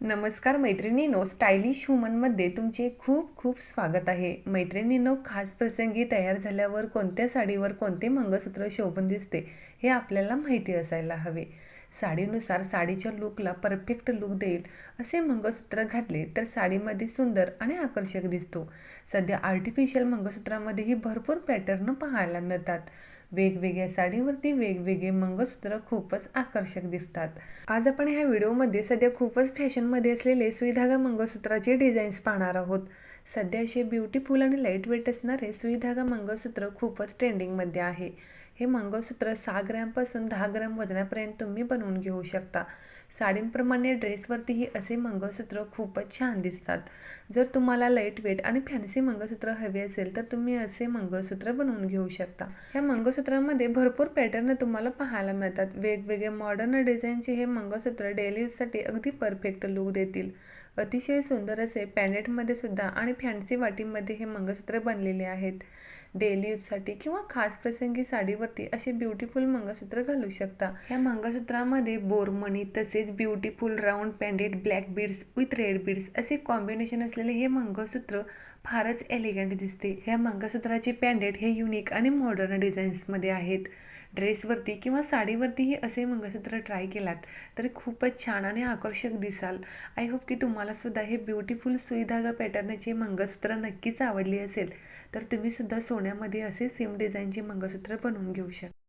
नमस्कार मैत्रिणीनो स्टायलिश वुमनमध्ये तुमचे खूप खूप स्वागत आहे. मैत्रिणीनो खास प्रसंगी तयार झाल्यावर कोणत्या साडीवर कोणते मंगळसूत्र शोभून दिसते हे आपल्याला माहिती असायला हवे. साडीनुसार साडीच्या लुकला परफेक्ट लुक देईल असे मंगळसूत्र घातले तर साडीमध्ये सुंदर आणि आकर्षक दिसतो. सध्या आर्टिफिशियल मंगळसूत्रामध्येही भरपूर पॅटर्न पाहायला मिळतात. वेगवेगळ्या साडीवरती वेगवेगळे मंगळसूत्र खूपच आकर्षक दिसतात. आज आपण ह्या व्हिडिओमध्ये सध्या खूपच फॅशनमध्ये असलेले सुईधागा मंगळसूत्राचे डिझाईन्स पाहणार आहोत. सध्या असे ब्युटीफुल आणि लाइट वेट असणारे सुईधागा मंगळसूत्र खूपच ट्रेंडिंगमध्ये आहे. हे मंगळसूत्र सहा ग्रॅमपासून दहा ग्रॅम वजनापर्यंत तुम्ही बनवून घेऊ शकता. साडींप्रमाणे ड्रेसवरतीही असे मंगळसूत्र खूपच छान दिसतात. जर तुम्हाला लाइट वेट आणि फॅन्सी मंगळसूत्र हवे असेल तर तुम्ही असे मंगळसूत्र बनवून घेऊ शकता. ह्या मंगळसूत्रामध्ये भरपूर पॅटर्न तुम्हाला पाहायला मिळतात. वेगवेगळे मॉडर्न डिझाईनचे हे मंगळसूत्र डेली यूजसाठी अगदी परफेक्ट लुक देतील. अतिशय सुंदर असे पॅनेटमध्ये सुद्धा आणि फॅन्सी वाटीमध्ये हे मंगळसूत्र बनलेले आहेत. डेली यूजसाठी किंवा खास प्रसंगी साडीवरती असे ब्युटिफुल मंगळसूत्र घालू शकता. या मंगळसूत्रामध्ये बोरमणी तसेच beautiful round pended black beads with red beads असे कॉम्बिनेशन असलेले हे मंगळसूत्र फारच एलिगंट दिसते. ह्या मंगळसूत्राचे पॅन्डेड हे युनिक आणि मॉडर्न डिझाईन्समध्ये आहेत. ड्रेसवरती किंवा साडीवरतीही असे मंगळसूत्र ट्राय केलात तर खूपच छान आणि आकर्षक दिसाल. आय होप की तुम्हालासुद्धा हे ब्युटिफुल सुईधागा पॅटर्नचे मंगळसूत्र नक्कीच आवडली असेल. तर तुम्हीसुद्धा सोन्यामध्ये असे सेम डिझाईनचे मंगळसूत्र बनवून घेऊ शकता